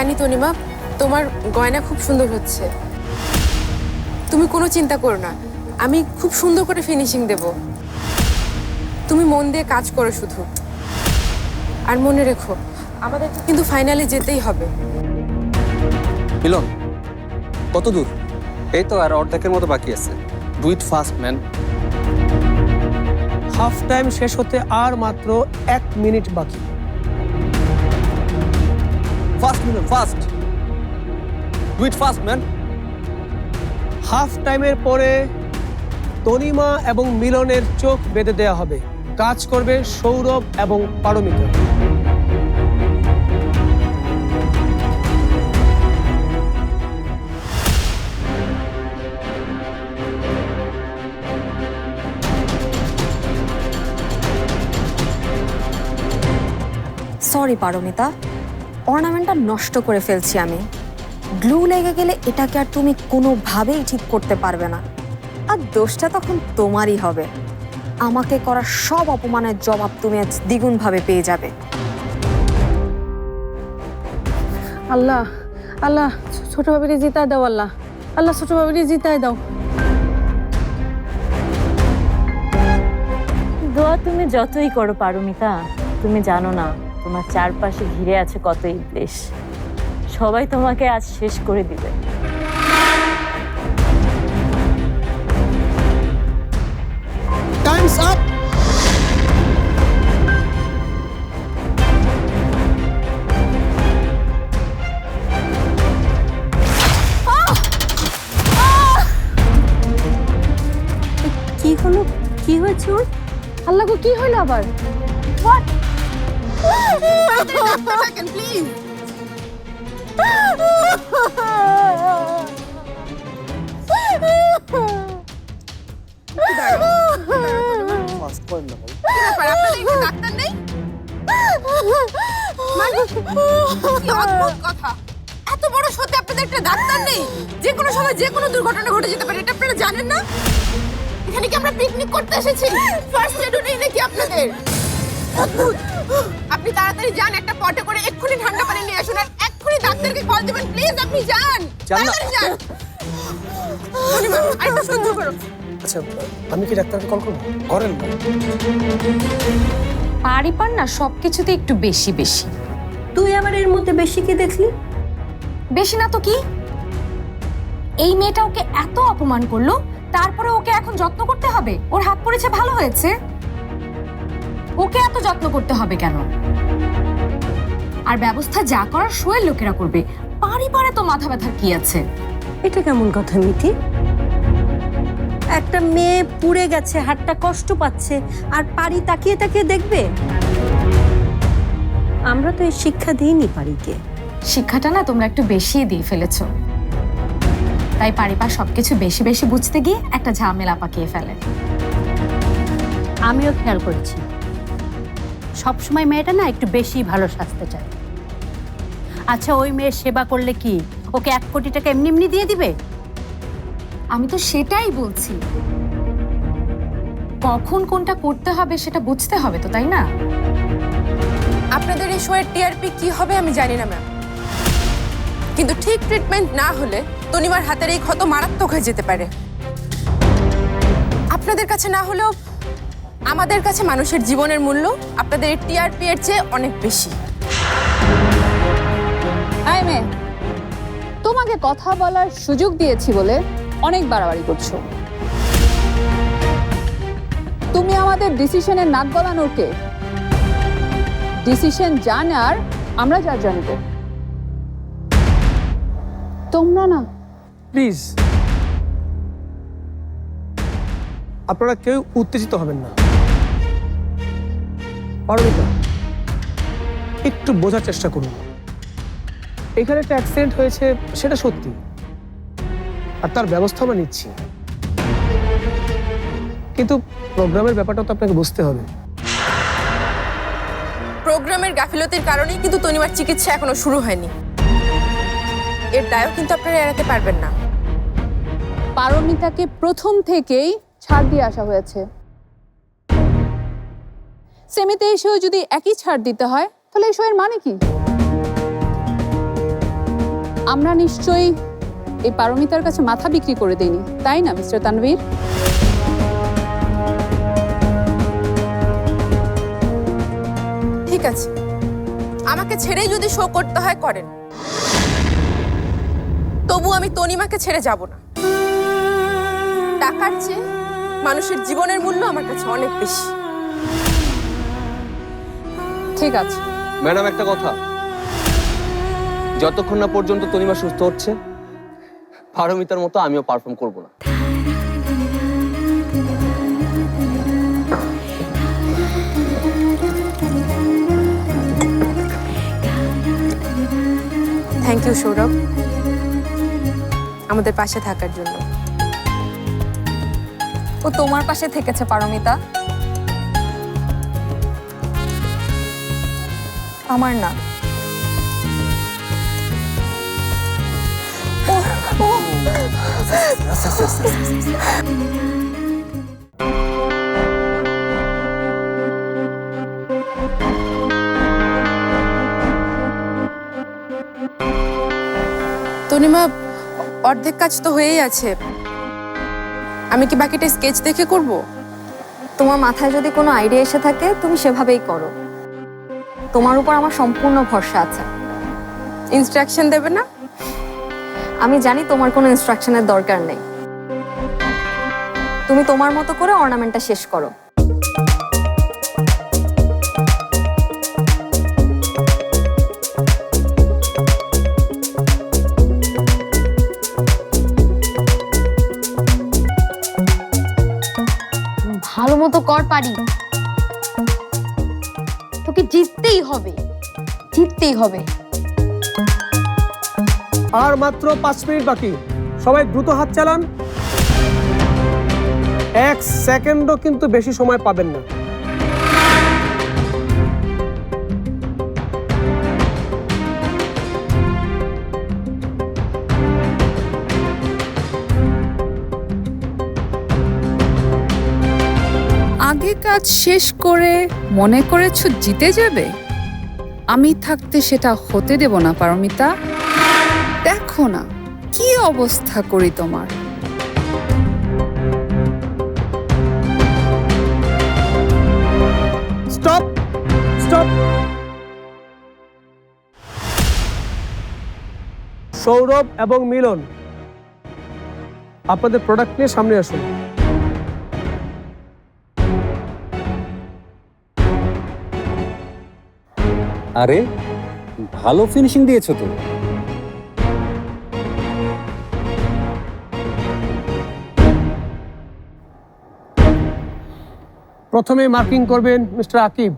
জানি তনিমা তোমার গয়না খুব সুন্দর হচ্ছে। তুমি কোনো চিন্তা করো না আমি খুব সুন্দর করে ফিনিশিং দেব। তুমি মন দিয়ে কাজ করো শুধু। আর মনে রেখো আমাদের কিন্তু ফাইনালে যেতেই হবে। মিলন কত দূর? এই তো আর অর্ধেকের মতো বাকি আছে। Do it fast man half time শেষ হতে আর মাত্র এক মিনিট বাকি। Fast Milan fast do it fast man half টাইমের পরে তনিমা এবং মিলনের চোখ বেঁধে দেওয়া হবে। কাজ করবে সৌরভ এবং পারমিতা। সরি পারমিতা। অর্নামেন্টটা নষ্ট করে ফেলছি আমি। গ্লু লেগে গেলে এটাকে আর তুমি কোনোভাবেই ঠিক করতে পারবে না। আর দোষটা তখন তোমারই হবে। আমাকে করা সব অপমানের জবাব তুমি আজ দ্বিগুণভাবে পেয়ে যাবে। আল্লাহ আল্লাহ ছোট ভাবিরে জিতায় দাও আল্লাহ। আল্লাহ ছোট ভাবিরে জিতায় দাও। দোয়া তুমি যতই করো পারমিতা তুমি জানো না। তোমার চারপাশে ঘিরে আছে কত ইবলিশ সবাই তোমাকে আজ শেষ করে দিবে। টাইমস আপ কি হলো? কি হয়েছে ওর? আল্লাহ গো কি হইল আবার? ফাস্ট না ভাই ডাক্তার নেই অদ্ভুত কথা এত বড় সত্যি আপনাদের একটা ডাক্তার নেই যে কোনো সময় যে কোনো দুর্ঘটনা ঘটে যেতে পারে এটা আপনারা জানেন না এখানে কি আমরা পিকনিক করতে এসেছি ফার্স্ট এডও নেই নাকি আপনাদের অদ্ভুত আপনি তাড়াতাড়ি যান একটা পটে করে এক্ষুনি ঠান্ডা পানি নিয়ে আসুন আর এক্ষুনি ডাক্তারকে কল দিবেন প্লিজ আপনি যান। যান তাড়াতাড়ি যান। আরেকটু সহ্য করো আচ্ছা আমি কি ডাক্তারকে কল করব? করেন পারি পার না সবকিছুতে একটু বেশি বেশি। তুই আমার এর মধ্যে বেশি কি দেখলি? বেশি না তো কি? এই মেয়েটা ওকে এত অপমান করল তারপরে ওকে এখন যত্ন করতে হবে? ওর হাত পড়েছে ভালো হয়েছে? ওকে এত যত্ন করতে হবে কেন? আর ব্যবস্থা যা করার শোয়ের লোকেরা করবে। পারি পারে তো মাথা ব্যথার কি আছে? এটা কেমন কথা মিতি? একটা মেয়ে পুড়ে গেছে হাতটা কষ্ট পাচ্ছে আর পারি তাকিয়ে তাকিয়ে দেখবে? আমরা তো এই শিক্ষা দিইনি পারিকে। শিক্ষাটা না তোমরা একটু বেশি দিয়ে ফেলেছো। তাই পারিপার সবকিছু বেশি বেশি বুঝতে গিয়ে একটা ঝামেলা পাকিয়ে ফেলে। আমিও খেয়াল করেছি। সবসময় মেয়েটা না একটু বেশি ভালো সাজতে চায়। আচ্ছা ওই মেয়ের সেবা করলে কি? ওকে এক কোটি টাকা এমনি এমনি দিয়ে দিবে? আমি তো সেটাই বলছি। কখন কোনটা করতে হবে সেটা বুঝতে হবে তো তাই না? আপনাদের এই শোয়ের টিআরপি কি হবে আমি জানি না ম্যাম। কিন্তু ঠিক ট্রিটমেন্ট না হলে তনিমার হাতের এই ক্ষত মারাত্মক হয়ে যেতে পারে। আপনাদের কাছে না হলেও আমাদের কাছে মানুষের জীবনের মূল্য আপনাদের এই টিআরপি এর চেয়ে অনেক বেশি। তোমাকে কথা বলার সুযোগ দিয়েছি বলে অনেক বাড়াবাড়ি করছ। তুমি আমাদের ডিসিশনের নাক গলানোর কে? ডিসিশন জানার আমরা যা জানব তোমরা না। প্লিজ আপনারা কেউ উত্তেজিত হবেন না। পারমিতা একটু বোঝার চেষ্টা করুন। এখানে একটা অ্যাক্সিডেন্ট হয়েছে সেটা সত্যি। আর তার ব্যবস্থা আমরা নিচ্ছি। কিন্তু প্রোগ্রামের ব্যাপারটা তো আপনাকে বুঝতে হবে। প্রোগ্রামের গাফিলতির কারণেই কিন্তু তনিমার চিকিৎসা এখনও শুরু হয়নি। এর দায়ও কিন্তু আপনারা এড়াতে পারবেন না। পারমিতাকে প্রথম থেকেই ছাড় দিয়ে আসা হয়েছে। সেমিতে এসেও যদি একই ছাড় দিতে হয় তাহলে এই শোয়ের মানে কি? আমরা নিশ্চয়ই এই পারমিতার কাছে মাথা বিক্রি করে দিইনি তাই না মিস্টার তানভীর? ঠিক আছে। আমাকে ছেড়েই যদি শো করতে হয় করেন। তবু আমি তনিমাকে ছেড়ে যাব না। টাকার চেয়ে মানুষের জীবনের মূল্য আমার কাছে অনেক বেশি। ঠিক আছে। ম্যাডাম একটা কথা। যতক্ষণ না পর্যন্ত তনিমা সুস্থ হচ্ছে, পারমিতার মতো আমিও পারফর্ম করব না। থ্যাংক ইউ সৌরভ আমাদের পাশে থাকার জন্য। ও তোমার পাশে থেকেছে, পারমিতা। আমার না। তনিমা, অর্ধেক কাজ তো হয়েই আছে। আমি কি বাকিটা স্কেচ দেখে করব? তোমার মাথায় যদি কোনো আইডিয়া এসে থাকে, তুমি সেভাবেই করো। তোমার উপর আমার সম্পূর্ণ ভরসা আছে। ইনস্ট্রাকশন দেবে না? আমি জানি তোমার কোনো ইনস্ট্রাকশনের দরকার নেই। তুমি তোমার মতো করে অর্নামেন্টটা শেষ করো। ভালো মতো কর পারি। তোকে জিততেই হবে। জিততেই হবে। আর মাত্র পাঁচ মিনিট বাকি। সবাই দ্রুত হাত চালান। এক সেকেন্ডও কিন্তু বেশি সময় পাবেন না। আগে কাজ শেষ করে মনে করেছ জিতে যাবে? আমি থাকতে সেটা হতে দেব না, পারমিতা। দেখো না, কি অবস্থা করি তোমার? সৌরভ এবং মিলন আপনাদের প্রোডাক্ট নিয়ে সামনে আসুন। আরে ভালো ফিনিশিং দিয়েছ তো। প্রথমে মার্কিং করবেন মিস্টার আকিব।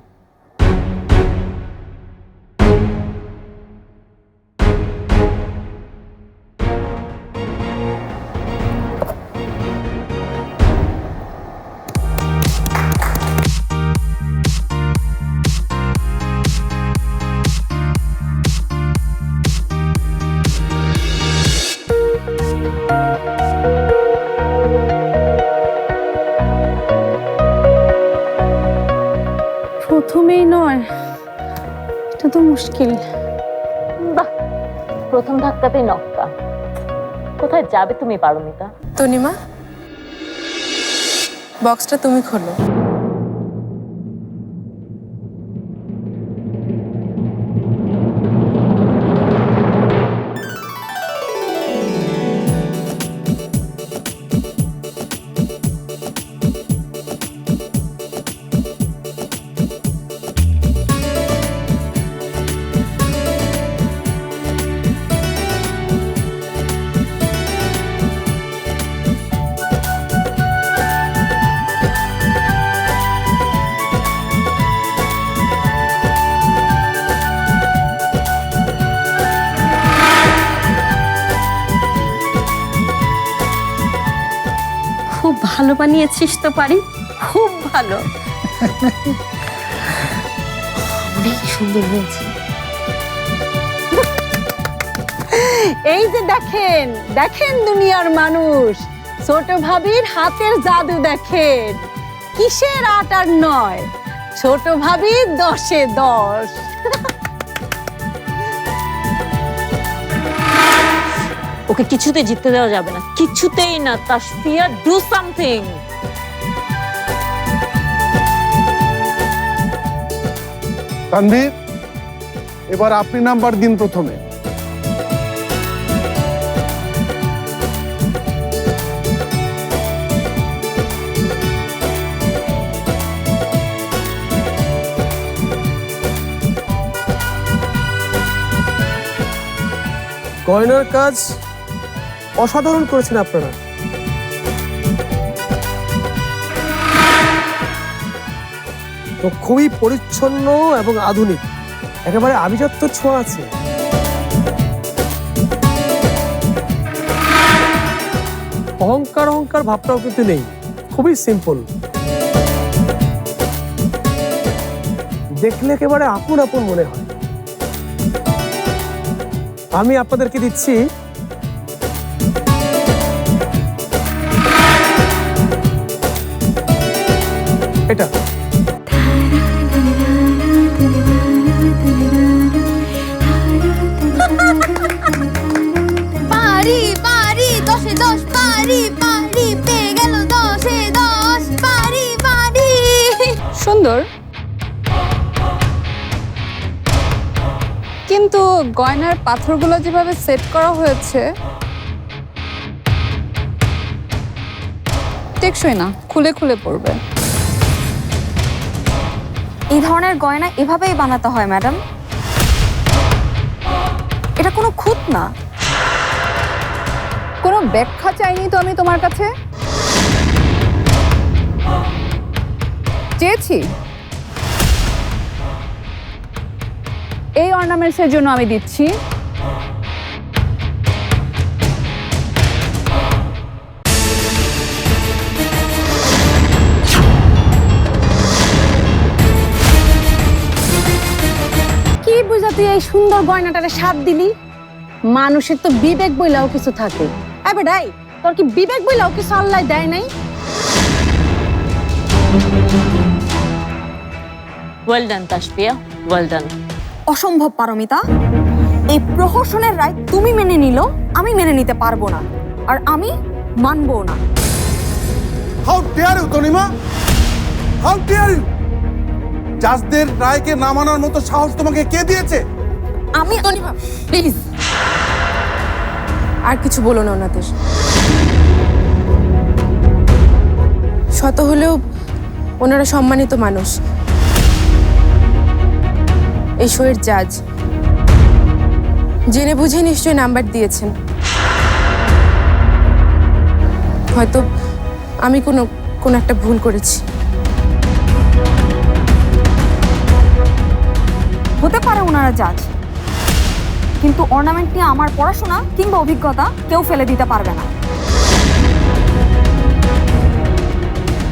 তো মুশকিল। বাহ প্রথম ধাক্কাতেই নক্কা। কোথায় যাবে তুমি পারমিতা? তনিমা বক্সটা তুমি খোলো। বানিয়েছিস তো পারি? খুব ভালো। অনেক সুন্দর হয়েছে। এই যে দেখেন দেখেন দুনিয়ার মানুষ ছোট ভাবির হাতের জাদু দেখেন। কিসের আট আর নয়? ছোট ভাবি দশে দশ। ওকে কিছুতেই জিততে দেওয়া যাবে না। কিছুতেই না তাসফিয়া ডু সামথিং তানভীর এবার আপনি নাম্বার দিন প্রথমে। গয়নার কাজ অসাধারণ করেছেন আপনারা। তো খুবই পরিচ্ছন্ন এবং আধুনিক। একেবারে আভিজাত্য ছোঁয়া আছে। অহংকার অহংকার ভাবটাও কিন্তু নেই। খুবই সিম্পল দেখলে একেবারে আপন আপন মনে হয়। আমি আপনাদেরকে দিচ্ছি এটা। পারি পারি দশে দশ পারি পারি পেয়ে গেল দশে দশ পারি পারি। সুন্দর। কিন্তু গয়নার পাথরগুলো যেভাবে সেট করা হয়েছে টেকসই না খুলে খুলে পড়বে। এই ধরনের গয়না এভাবেই বানাতে হয়, ম্যাডাম। এটা কোনো খুঁত না। কোনো ব্যাখ্যা চাইনি তো আমি তোমার কাছে? চেয়েছি। এই অর্নামেন্টসের জন্য আমি দিচ্ছি। এই সুন্দর গয়নাটারে সাপ দিলি? মানুষের তো বিবেক বইলাও কিছু থাকে। এবার ডাই তোর কি বিবেক বইলাও কিছু আল্লাহ দেয় নাই? Well done Tasfia well done অসম্ভব পারমিতা এই প্রহসনের রায় তুমি মেনে নিল আমি মেনে নিতে পারব না আর আমি মানবো না। How dare you Tanima? How dare you জাজদের রায়কে না মানার মতো সাহস তোমাকে কে দিয়েছে? আমি প্লিজ আর কিছু বলো না ওনাদের। শত হলেও ওনারা সম্মানিত মানুষ। এই শোয়ের জাজ। জেনে বুঝে নিশ্চয়ই নাম্বার দিয়েছেন। হয়তো আমি কোনো কোনো একটা ভুল করেছি। হতে পারে ওনারা জাজ। কিন্তু অর্নামেন্ট নিয়ে আমার পড়াশোনা কিংবা অভিজ্ঞতা কেউ ফেলে দিতে পারবে না।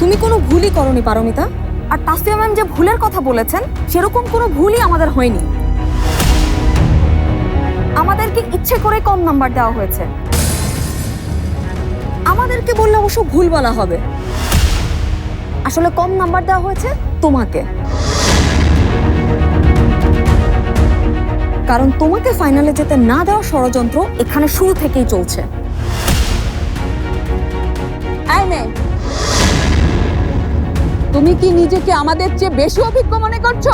তুমি কোনো ভুলই করনি, পারমিতা। আর তাসফিয়া ম্যাম যে ভুলের কথা বলেছেন, সেরকম কোনো ভুলই আমাদের হয়নি। আমাদেরকে ইচ্ছে করে কম নাম্বার দেওয়া হয়েছে। আমাদেরকে বললে অবশ্য ভুল বলা হবে। আসলে কম নাম্বার দেওয়া হয়েছে তোমাকে। কারণ তোমাকে ফাইনালে যেতে না দেওয়ার ষড়যন্ত্র এখানে শুরু থেকেই চলছে। তুমি কি নিজেকে আমাদের চেয়ে বেশি অভিজ্ঞ মনে করছ?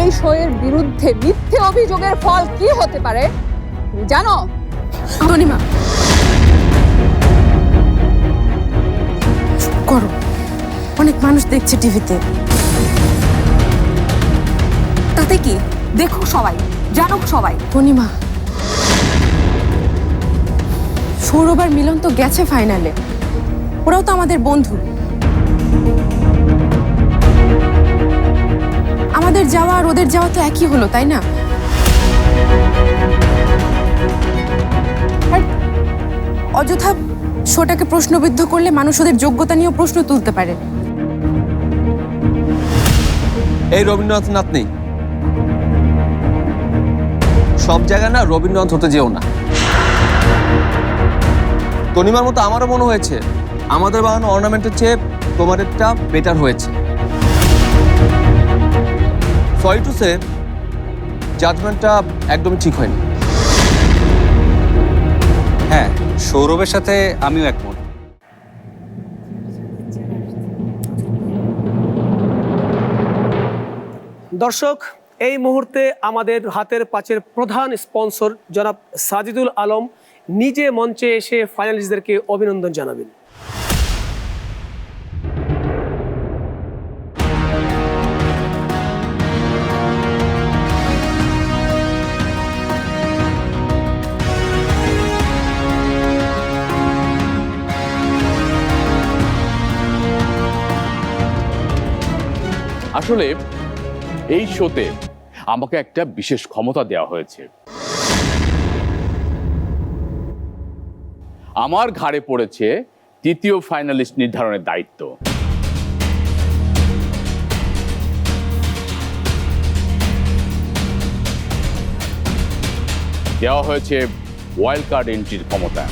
এই শোয়ের বিরুদ্ধে মিথ্যে অভিযোগের ফল কি হতে পারে? জানো? চুপ করো। অনেক মানুষ দেখছে টিভিতে। তাতে কি? দেখুক সবাই জানুক সবাই। পূর্ণিমা সৌরভ আর মিলন তো গেছে ফাইনালে ওরাও তো আমাদের বন্ধু। আমাদের যাওয়া আর ওদের যাওয়া তো একই হলো তাই না? আর অযথা শোটাকে প্রশ্নবিদ্ধ করলে মানুষ ওদের যোগ্যতা নিয়েও প্রশ্ন তুলতে পারে। এই রবীন্দ্রনাথ নাথ নেই সব জায়গায় না রবীন্দ্রনাথ হতে যেও না। তনিমার মতো আমারও মনে হয়েছে, আমাদের বানানো অর্নামেন্টের চেয়ে তোমাদেরটা বেটার হয়েছে। সরি টু সে জাজমেন্টটা একদমই ঠিক হয়নি। হ্যাঁ সৌরভের সাথে আমিও একমত। দর্শক এই মুহূর্তে আমাদের হাতের পাঁচের প্রধান স্পন্সর জনাব সাজিদুল আলম নিজে মঞ্চে এসে ফাইনালিস্টদেরকে অভিনন্দন জানাবেন। আসলে এই শোতে আমাকে একটা বিশেষ ক্ষমতা দেওয়া হয়েছে। আমার ঘাড়ে পড়েছে তৃতীয় ফাইনালিস্ট নির্ধারণের দায়িত্ব। দেওয়া হয়েছে ওয়াইল্ড কার্ড এন্ট্রির ক্ষমতা।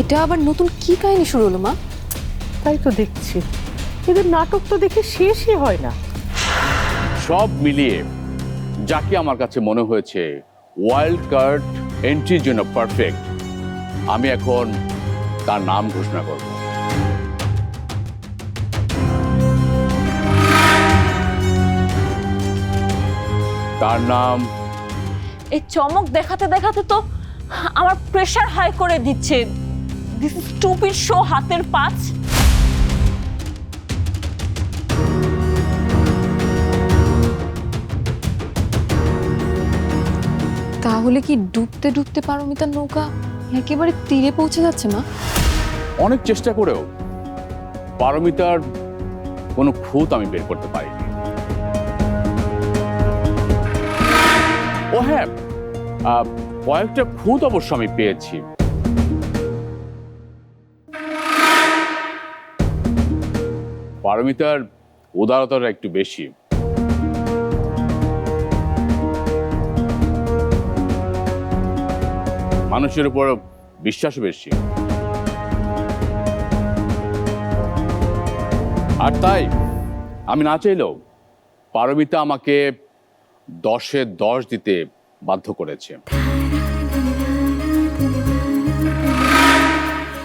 এটা আবার নতুন কি কাহিনী শুরু হলো মা? তাই তো দেখছি। এদের নাটক তো দেখে শেষই হয় না। সব মিলিয়ে যাকে আমার কাছে মনে হয়েছে ওয়াইল্ড কার্ড এন্ট্রির জন্য পারফেক্ট আমি এখন তার নাম ঘোষণা করব। তার নাম? এই চমক দেখাতে দেখাতে তো আমার প্রেশার হাই করে দিচ্ছে। দিস স্টুপিড শো হাতের পাঁচ। তাহলে কি ডুবতে ডুবতে পারমিতার নৌকা একেবারে তীরে পৌঁছে যাচ্ছে মা? অনেক চেষ্টা করেও পারমিতার কোনো খুঁত আমি বের করতে পারিনি। ও হ্যাঁ কয়েকটা খুঁত অবশ্য আমি পেয়েছি। পারমিতার উদারতাটা একটু বেশি। মানুষের উপর বিশ্বাস বেশি। আর তাই, আমি না চাইলেও পারমিতা আমাকে দশে দশ দিতে বাধ্য করেছে।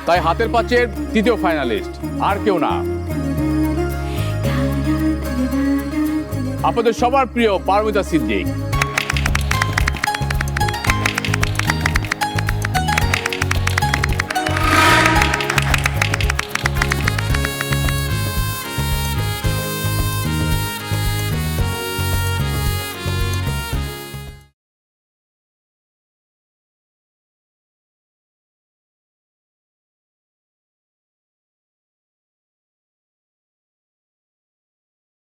তাই হাতের পাঁচের তৃতীয় ফাইনালিস্ট আর কেউ না। আপনাদের সবার প্রিয় পারমিতা সিদ্দিক।